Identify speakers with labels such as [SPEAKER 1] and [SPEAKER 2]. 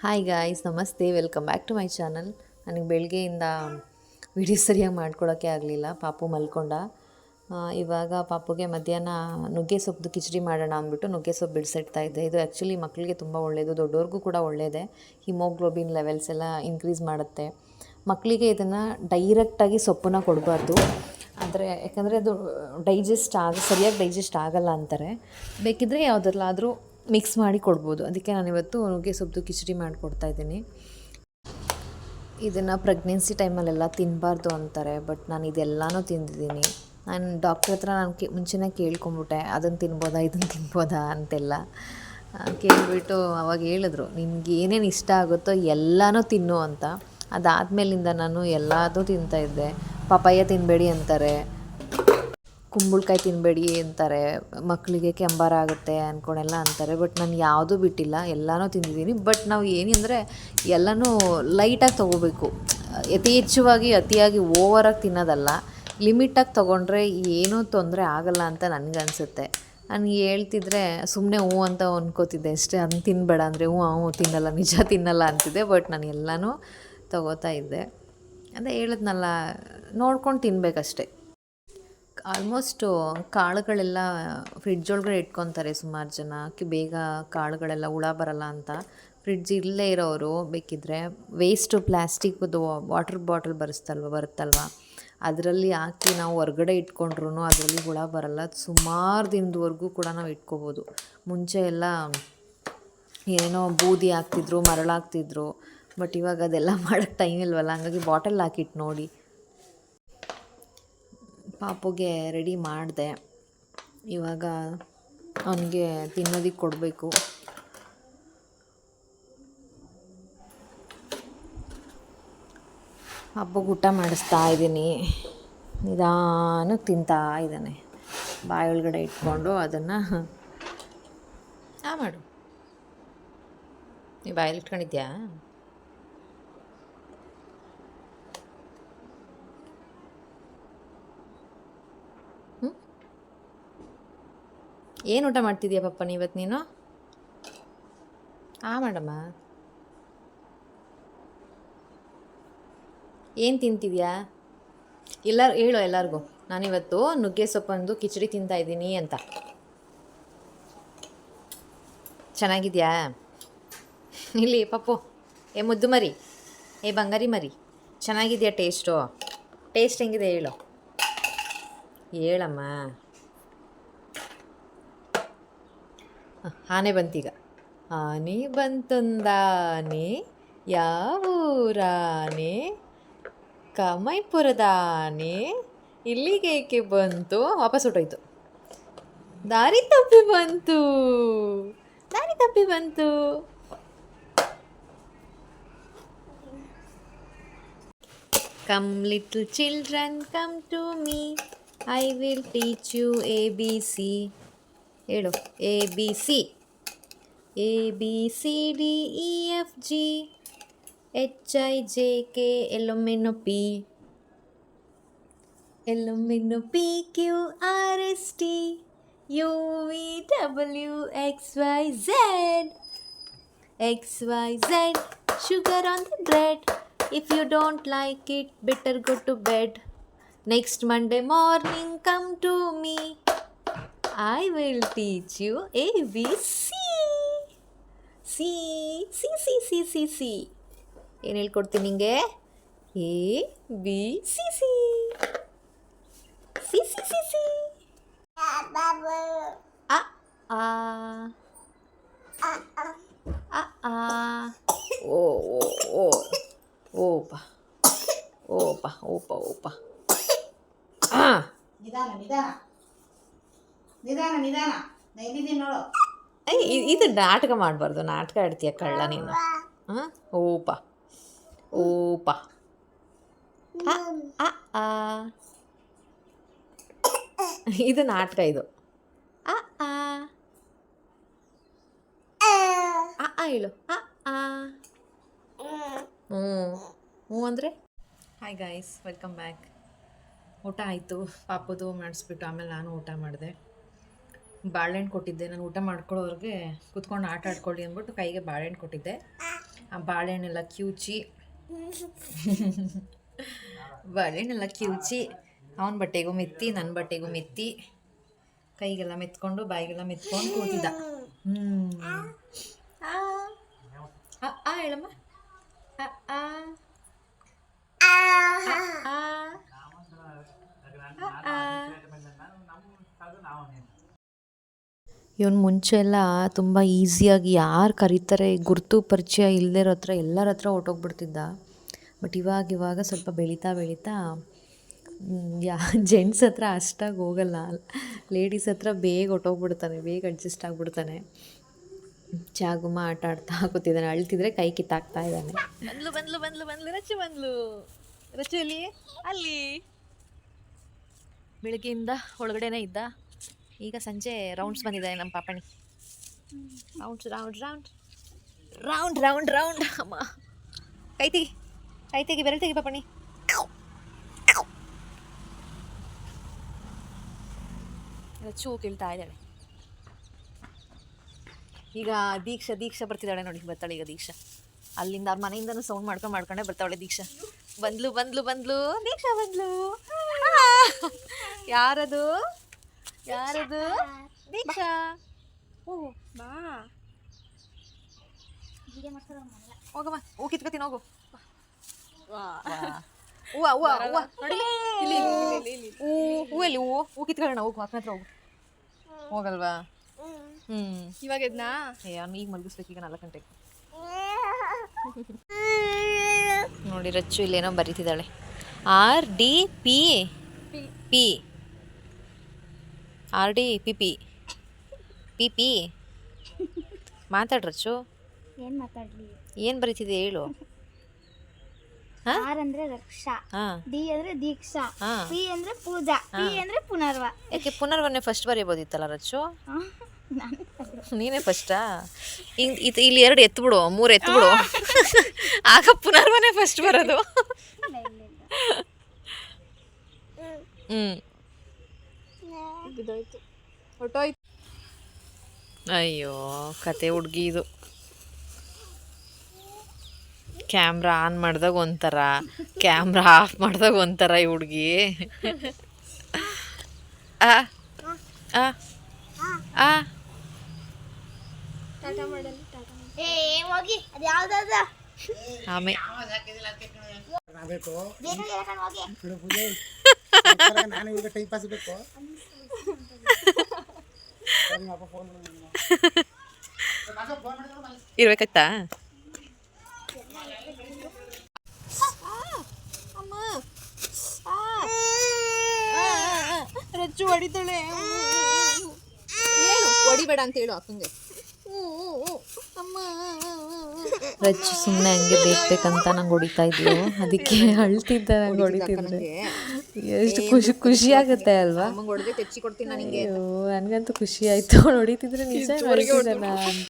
[SPEAKER 1] Hi guys ನಮಸ್ತೆ. Welcome back to my channel ನನಗೆ ಬೆಳಗ್ಗೆಯಿಂದ ವಿಡಿಯೋ ಸರಿಯಾಗಿ ಮಾಡ್ಕೊಳ್ಳೋಕ್ಕೆ ಆಗಲಿಲ್ಲ. ಪಾಪು ಮಲ್ಕೊಂಡ. ಇವಾಗ ಪಾಪುಗೆ ಮಧ್ಯಾಹ್ನ ನುಗ್ಗೆ ಸೊಪ್ಪು ಕಿಚಡಿ ಮಾಡೋಣ ಅಂದ್ಬಿಟ್ಟು ನುಗ್ಗೆ ಸೊಪ್ಪು ಬಿಡಿಸಿಡ್ತಾ ಇದ್ದೆ. ಇದು ಆ್ಯಕ್ಚುಲಿ ಮಕ್ಕಳಿಗೆ ತುಂಬ ಒಳ್ಳೆಯದು ದೊಡ್ಡವ್ರಿಗೂ ಕೂಡ ಒಳ್ಳೆಯದೆ ಹಿಮೋಗ್ಲೋಬಿನ್ ಲೆವೆಲ್ಸ್ ಎಲ್ಲ ಇನ್ಕ್ರೀಸ್ ಮಾಡುತ್ತೆ. ಮಕ್ಕಳಿಗೆ ಇದನ್ನು ಡೈರೆಕ್ಟಾಗಿ ಸೊಪ್ಪನ್ನ ಕೊಡಬಾರ್ದು. ಆದರೆ, ಯಾಕಂದರೆ ಅದು ಡೈಜೆಸ್ಟ್ ಆಗ, ಸರಿಯಾಗಿ ಡೈಜೆಸ್ಟ್ ಆಗಲ್ಲ ಅಂತಾರೆ. ಬೇಕಿದ್ದರೆ ಯಾವುದ್ರಲ್ಲಾದರೂ ಮಿಕ್ಸ್ ಮಾಡಿ ಕೊಡ್ಬೋದು. ಅದಕ್ಕೆ ನಾನಿವತ್ತು ನುಗ್ಗೆ ಸೊಪ್ಪು ಕಿಚಡಿ ಮಾಡಿಕೊಡ್ತಾ ಇದ್ದೀನಿ. ಇದನ್ನು ಪ್ರೆಗ್ನೆನ್ಸಿ ಟೈಮಲ್ಲೆಲ್ಲ ತಿನ್ನಬಾರ್ದು ಅಂತಾರೆ ಬಟ್ ನಾನು ಇದೆಲ್ಲನೂ ತಿಂದಿದ್ದೀನಿ. ನಾನು ಡಾಕ್ಟ್ರ್ ಹತ್ರ ನಾನು ಕೇ, ಮುಂಚೆನೇ ಕೇಳ್ಕೊಂಬಿಟ್ಟೆ ಅದನ್ನು ತಿನ್ಬೋದಾ ಇದನ್ನು ತಿನ್ಬೋದಾ? ಅಂತೆಲ್ಲ. ಕೇಳಿಬಿಟ್ಟು ಅವಾಗ ಹೇಳಿದ್ರು ನಿಮ್ಗೆ ಏನೇನು ಇಷ್ಟ ಆಗುತ್ತೋ ಎಲ್ಲನೂ ತಿನ್ನು ಅಂತ. ಅದಾದಮೇಲಿಂದ ನಾನು ಎಲ್ಲದೂ ತಿಂತಾಯಿದ್ದೆ ಪಪಾಯ ತಿನ್ನಬೇಡಿ ಅಂತಾರೆ. ಕುಂಬಳಕಾಯಿ ತಿನ್ನಬೇಡಿ ಅಂತಾರೆ. ಮಕ್ಕಳಿಗೆ ಕೆಂಬಾರ ಆಗುತ್ತೆ ಅಂದ್ಕೊಂಡೆಲ್ಲ ಅಂತಾರೆ. ಬಟ್ ನಾನು ಯಾವುದೂ ಬಿಟ್ಟಿಲ್ಲ. ಎಲ್ಲನೂ ತಿಂದಿದ್ದೀನಿ. ಬಟ್ ನಾವು ಏನಂದರೆ ಎಲ್ಲನೂ ಲೈಟಾಗಿ ತೊಗೋಬೇಕು. ಯಥೇಚ್ಛವಾಗಿ ಅತಿಯಾಗಿ ಓವರಾಗಿ ತಿನ್ನೋದಲ್ಲ. ಲಿಮಿಟಾಗಿ ತೊಗೊಂಡ್ರೆ ಏನೂ ತೊಂದರೆ ಆಗಲ್ಲ ಅಂತ ನನಗನ್ಸುತ್ತೆ ನಾನು ಹೇಳ್ತಿದ್ರೆ ಸುಮ್ಮನೆ ಹ್ಞೂ ಅಂತ ಅಂದ್ಕೋತಿದ್ದೆ ಅಷ್ಟೇ. ಅದನ್ನ ತಿನ್ನಬೇಡ ಅಂದರೆ ಹ್ಞೂ ಹ್ಞೂ ತಿನ್ನಲ್ಲ, ನಿಜ ತಿನ್ನಲ್ಲ ಅಂತಿದ್ದೆ. ಬಟ್ ನಾನು ಎಲ್ಲನೂ ತೊಗೋತಾ ಇದ್ದೆ. ಅದೇ ಹೇಳಿದ್ನಲ್ಲ, ನೋಡ್ಕೊಂಡು ತಿನ್ನಬೇಕಷ್ಟೆ ಆಲ್ಮೋಸ್ಟು ಕಾಳುಗಳೆಲ್ಲ ಫ್ರಿಡ್ಜ್ ಒಳಗಡೆ ಇಟ್ಕೊತಾರೆ ಸುಮಾರು ಜನ. ಬೇಗ ಕಾಳುಗಳೆಲ್ಲ ಹುಳ ಬರಲ್ಲ ಅಂತ. ಫ್ರಿಡ್ಜ್ ಇಲ್ಲೇ ಇರೋರು ಬೇಕಿದ್ರೆ ವೇಸ್ಟು ಪ್ಲ್ಯಾಸ್ಟಿಕ್ದು ವಾಟರ್ ಬಾಟಲ್ ಬರೆಸ್ತಲ್ವ ಬರುತ್ತಲ್ವ ಅದರಲ್ಲಿ ಹಾಕಿ ನಾವು ಹೊರ್ಗಡೆ ಇಟ್ಕೊಂಡ್ರು ಅದರಲ್ಲಿ ಹುಳ ಬರಲ್ಲ. ಸುಮಾರು ದಿನದವರೆಗೂ ಕೂಡ ನಾವು ಇಟ್ಕೋಬೋದು. ಮುಂಚೆ ಎಲ್ಲ ಏನೇನೋ ಬೂದಿ ಹಾಕ್ತಿದ್ರು ಮರಳಾಗ್ತಿದ್ರು ಬಟ್ ಇವಾಗ ಅದೆಲ್ಲ ಮಾಡೋಕ್ಕೆ ಟೈಮ್ ಇಲ್ವಲ್ಲ. ಹಂಗಾಗಿ ಬಾಟಲ್ ಹಾಕಿಟ್ಟು ನೋಡಿ. ಪಾಪುಗೆ ರೆಡಿ ಮಾಡಿದೆ. ಇವಾಗ ಅವನಿಗೆ ತಿನ್ನೋದಕ್ಕೆ ಕೊಡಬೇಕು. ಹಬ್ಬಗೆ ಊಟ ಮಾಡಿಸ್ತಾ ಇದ್ದೀನಿ. ನಿಧಾನಕ್ಕೆ ತಿಂತಾ ಇದ್ದಾನೆ. ಬಾಯಿ ಒಳಗಡೆ ಇಟ್ಕೊಂಡು ಅದನ್ನು ಆ ಮಾಡು. ನೀ ಬಾಯಲ್ಲಿ ಇಟ್ಕೊಂಡಿದ್ಯಾ? ಏನು ಊಟ ಮಾಡ್ತಿದ್ಯಾ ಪಪ್ಪ ನೀವತ್ತು ನೀನು? ಆ, ಮೇಡಮ್ಮ. ಏನು ತಿಂತಿದ್ಯಾ? ಎಲ್ಲ ಹೇಳು ಎಲ್ಲರಿಗೂ. ನಾನಿವತ್ತು ನುಗ್ಗೆ ಸೊಪ್ಪಂದು ಕಿಚಡಿ ತಿಂತಾ ಇದ್ದೀನಿ ಅಂತ. ಚೆನ್ನಾಗಿದ್ಯಾ? ಇಲ್ಲಿ ಪಪ್ಪು, ಏ ಮುದ್ದು ಮರಿ, ಏ ಬಂಗಾರಿ ಮರಿ, ಚೆನ್ನಾಗಿದೆಯಾ ಟೇಸ್ಟು? ಟೇಸ್ಟ್ ಹೆಂಗಿದೆ ಹೇಳು. ಹೇಳಮ್ಮ. ಆನೆ ಬಂತೀಗ. ಆನೆ ಬಂತೊಂದಾನೆ ಯಾವೂರಾನೆ ಕಮೈಪುರದ ಆನೆ ಇಲ್ಲಿಗೇಕೆ ಬಂತು? ವಾಪಸ್ ಹೊಟ್ಟೋಯ್ತು ದಾರಿ ತಪ್ಪಿ ಬಂತು. ದಾರಿ ತಪ್ಪಿ ಬಂತು. Come little children come to come to me. I will teach you ABC. ಹೇಳು A B C A B C D E F G H I J K L M N O P L M N O P Q R S T U V W X Y Z XYZ, sugar on the bread. If you don't like it, better go to bed. Next Monday morning, come to me. I will teach you ABC. C C C C C C ಏನು ಹೇಳ್ಕೊಡ್ತೀನಿ ನಿಂಗೆ A B C C C C C C ಅ ಆ ಆ ಆ ನಾಟಕ ಮಾಡಬಾರ್ದು. ನಾಟಕ ಆಡ್ತೀಯ ಕಳ್ಳ ನೀನು. ಹಾಂ? ಓಪ. ಓಪ. ಇದು ನಾಟಕ ಇದು. ಹೇಳು. ಹ್ಞೂ. ಹ್ಞೂ ಅಂದರೆ? ಹಾಯ್ ಗಾಯ್ಸ್ ವೆಲ್ಕಮ್ ಬ್ಯಾಕ್ ಊಟ ಆಯಿತು. ಪಾಪದು ಮಾಡಿಸ್ಬಿಟ್ಟು ಆಮೇಲೆ ನಾನು ಊಟ ಮಾಡಿದೆ. ಬಾಳೆಹಣ್ಣು ಕೊಟ್ಟಿದ್ದೆ. ನಾನು ಊಟ ಮಾಡ್ಕೊಳ್ಳೋರಿಗೆ ಕುತ್ಕೊಂಡು ಆಟ ಆಡ್ಕೊಳ್ಳಿ ಅಂದ್ಬಿಟ್ಟು ಕೈಗೆ ಬಾಳೆಹಣ್ಣು ಕೊಟ್ಟಿದ್ದೆ. ಆ ಬಾಳೆಹಣ್ಣೆಲ್ಲ ಕಿವುಚಿ. ಬಾಳೆಹಣ್ಣೆಲ್ಲ ಕಿವುಚಿ. ಅವನ ಬಟ್ಟೆಗೂ ಮೆತ್ತಿ ನನ್ನ ಬಟ್ಟೆಗೂ ಮೆತ್ತಿ. ಕೈಗೆಲ್ಲ ಮೆತ್ಕೊಂಡು ಬಾಯಿಗೆಲ್ಲ ಮೆತ್ಕೊಂಡು ಕೂತಿದ್ದ. ಹ್ಞೂ ಹೇಳಮ್ಮ. ಆ, ಆ. ಆ, ಆ. ಇವನು ಮುಂಚೆ ಎಲ್ಲ ತುಂಬ ಈಸಿಯಾಗಿ ಯಾರು ಕರೀತಾರೆ, ಗುರುತು ಪರಿಚಯ ಇಲ್ಲದೇ ಇರೋ ಹತ್ರ ಎಲ್ಲರ ಹತ್ರ ಹೊಟ್ಟೋಗ್ಬಿಡ್ತಿದ್ದ ಬಟ್ ಇವಾಗ ಇವಾಗ ಸ್ವಲ್ಪ ಬೆಳೀತಾ ಬೆಳೀತಾ ಯಾ, ಜೆಂಟ್ಸ್ ಹತ್ರ ಅಷ್ಟಾಗಿ ಹೋಗಲ್ಲ. ಲೇಡೀಸ್ ಹತ್ರ ಬೇಗ ಹೊಟ್ಟೋಗ್ಬಿಡ್ತಾನೆ ಬೇಗ ಅಡ್ಜಸ್ಟ್ ಆಗಿಬಿಡ್ತಾನೆ. ಜಾಗುಮ ಆಟ ಆಡ್ತಾ ಕೂತಿದ್ದಾನೆ. ಅಳ್ತಿದ್ರೆ ಕೈ ಕಿತ್ತಾಕ್ತಾ ಇದ್ದಾನೆ. ಬಂದ್ಲು ಬಂದ್ಲು ಬಂದ್ಲು ಬಂದ್ಲು, ರಚಿ ಬಂದ್ಲು. ರಚು ಅಲ್ಲಿ ಅಲ್ಲಿ. ಬೆಳಗ್ಗೆಯಿಂದ ಒಳಗಡೆನೇ ಇದ್ದ. ಈಗ ಸಂಜೆ ರೌಂಡ್ಸ್ ಬಂದಿದೆ ನಮ್ಮ ಪಾಪಣಿ. Rounds round round round round round ಅಮ್ಮ. ಕೈ ತೆಗಿ ಕೈ ತೆಗಿ ಬೆರಳು ತೆಗಿ ಪಾಪಣಿ ಚೂ ಕೇಳ್ತಾ ಇದ್ದಾಳೆ. ಈಗ ದೀಕ್ಷಾ ದೀಕ್ಷಾ ಬರ್ತಿದ್ದಾಳೆ ನೋಡಿ ಬರ್ತಾಳೆ ಈಗ ದೀಕ್ಷಾ. ಅಲ್ಲಿಂದ ಅವ್ರ ಮನೆಯಿಂದನೂ ಸೌಂಡ್ ಮಾಡ್ಕೊಂಡು ಮಾಡ್ಕೊಂಡೆ ಬರ್ತಾವಳೆ ದೀಕ್ಷಾ. ಬಂದ್ಲು ಬಂದ್ಲು ಬಂದ್ಲು ದೀಕ್ಷಾ ಬಂದ್ಲು. ಯಾರದು? ಯಾರದು? ದೀಕ್ಷಾ. ಓ ಬಾ. ಹೋಗಮ್ಮ ಹೂ ಕಿತ್ಕೊತೀನಿ ಹೋಗು. ಹೂವ ಹೂವ ಹೂವ. ನೋಡಿ. ಇಲ್ಲಿ ಇಲ್ಲಿ ಹೂ ಹೂ ಎಲ್ಲಿ ಹೂವು ಹೂ ಕಿತ್ಕೊಳ್ಳೋಣ ಹೋಗು ಅಕ್ಕನ ಹತ್ರ ಹೋಗು. ಹೋಗಲ್ವಾ? ಹ್ಮ್.
[SPEAKER 2] ಇವಾಗ ಎದ್ನಾ?
[SPEAKER 1] ಏ ಅವ್ನು ಈಗ ಮಲಗಿಸ್ಬೇಕು ಈಗ ನಾಲ್ಕು ಗಂಟೆಗೆ. ನೋಡಿ ರಚ್ಚು ಇಲ್ಲೇನೋ ಬರೀತಿದ್ದಾಳೆ. R D P. P. R D P P. P P. ಮಾತಾಡ್
[SPEAKER 2] ಏನು ಮಾತಾಡಲಿ?
[SPEAKER 1] ಏನು ಬರೀತಿದೆ ಹೇಳು.
[SPEAKER 2] ಆರ್ ಅಂದ್ರೆ ರಕ್ಷಾ.
[SPEAKER 1] ಹಾಂ.
[SPEAKER 2] ಡಿ ಅಂದ್ರೆ ದೀಕ್ಷಾ. ಪಿ ಅಂದ್ರೆ ಪೂಜಾ. ಪಿ ಅಂದ್ರೆ ಪುನರ್ವ.
[SPEAKER 1] ಯಾಕೆ ಪುನರ್ವನ್ನೇ ಫಸ್ಟ್ ಬರೀಬೋದಿತ್ತಲ್ಲ ರಚ್ಚು?
[SPEAKER 2] ನಾನು
[SPEAKER 1] ಫಸ್ಟಾ ಇದು ಇಲ್ಲಿ ಎರಡು ಎತ್ಬಿಡು ಮೂರು ಬಿಡು ಆಗ ಪುನರ್ವನೇ ಫಸ್ಟ್ ಬರೋದು. ಹ್ಞೂ
[SPEAKER 2] ಬಿದ್ದೋಯ್ತು ಹೊಟ್ಟೋಯ್ತು
[SPEAKER 1] ಅಯ್ಯೋ ಕತೆ ಹುಡುಗಿ ಇದು. ಕ್ಯಾಮ್ರಾ ಆನ್ ಮಾಡಿದಾಗ ಒಂಥರ ಕ್ಯಾಮ್ರಾ ಆಫ್ ಮಾಡಿದಾಗ ಒಂಥರ ಈ ಹುಡುಗಿ. ಆ ಆ ಆ.
[SPEAKER 2] ಟಾಟಾ ಮಾಡಲ್ಲ ಟಾಟಾ ಏ ಹೋಗಿ. ಅದು ಯಾವ್ದಾದ?
[SPEAKER 1] ಆಮೇಲೆ
[SPEAKER 3] ನಾನು ಟೈಮ್ ಪಾಸ್ ಬೇಕು.
[SPEAKER 1] ಇರ್ಬೇಕಾಯ್ತಾ?
[SPEAKER 2] ರಜ್ಜು ಹೊಡಿತಾಳೆ. ಹೇಳು ಹೊಡಿಬೇಡ ಅಂತ ಹೇಳು ಅಕ್ಕಂಗೆ
[SPEAKER 1] ರಜ್ಜು ಸುಮ್ಮನೆ ಹಂಗೆ ಬೇಕು ಬೇಕಂತ ನಂಗೆ ಹೊಡಿತಾ ಇದ್ಲು. ಅದಕ್ಕೆ ಅಳ್ತಿದ್ದ ನಂಗೆ ಹೊಡಿತಿದ್ರೆ ಎಷ್ಟು ಖುಷಿ ಖುಷಿ ಆಗುತ್ತೆ ಅಲ್ವಾ? ಅಯ್ಯೋ ನನಗಂತೂ ಖುಷಿ ಆಯ್ತು. ಹೊಡಿತಿದ್ರೆ ನಿಜ ಹೊಡಿತಿದ್ದಲ್ಲ ಅಂತ.